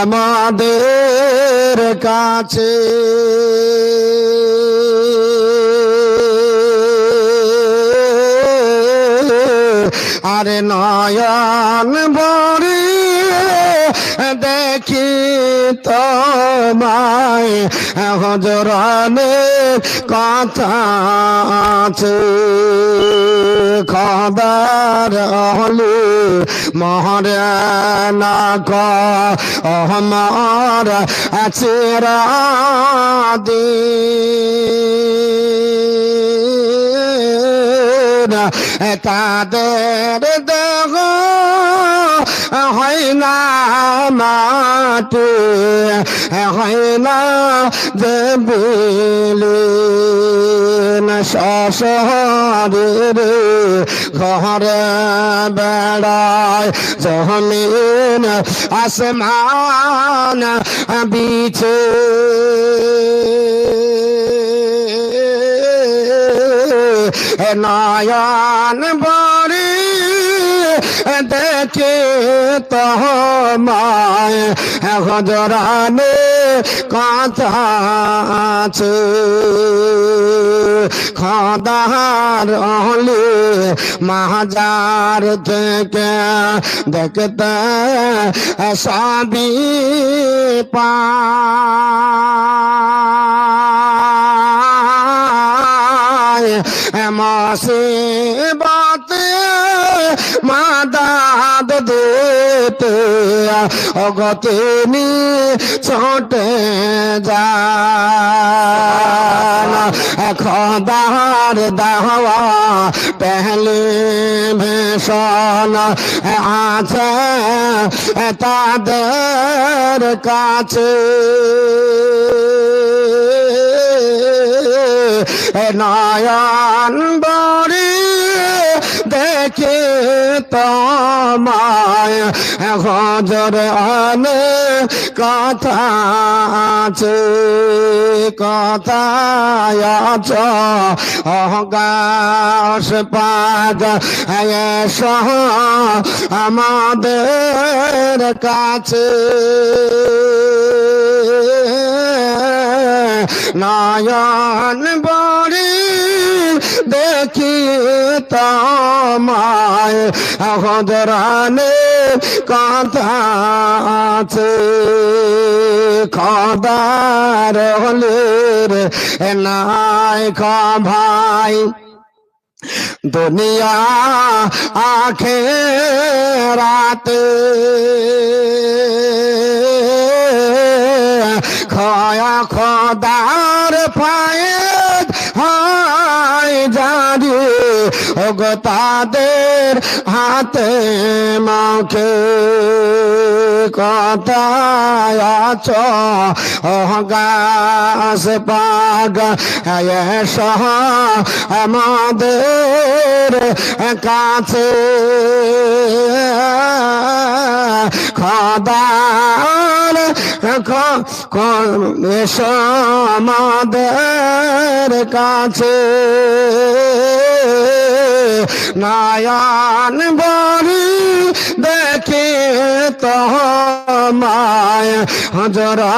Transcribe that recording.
আমাদের কাছে। আরে নয়ন বরি দেখি তোমায় হজরানে কথা আছে। খবর হলে মহরে না ক আমার চেরা দিন তাদের দেহ হয় না মাটি, হয় না দেবিলি শশরের ঘরে বেড়ায় জমিন আসমান বিছে। নয়ন বড়ি দেখে তোমায় হজরানে কথা আছে। খদার হলে মাহাজার থেকে দেখতে সবই পায় মাসে বাতে মাদাদ দিতে অগতে নি ছোটে যান খদার দাহওয়া পহলে ভীষণ আছে তাদের কাছে। নয়ন বড়ি দেখে তোমায় হজর আনে কথা আছে, কথায় আছ। অহগাস পাগ সহ আমাদের কাছে। নয়ন বড়ি দেখি তোমায়। হদরানে কথা আছে খদার হলে নাই ভাই। দুনিয়া আখে রাতে খদার পায়ে হায় জারি ওগো তাদের হাতে মাখে কথায় আছ? গাছ পাগ সহ আমাদের কাছে। এসো আমাদের কাছে। নায়ান বাড়ি দেখে তো মায় হজরা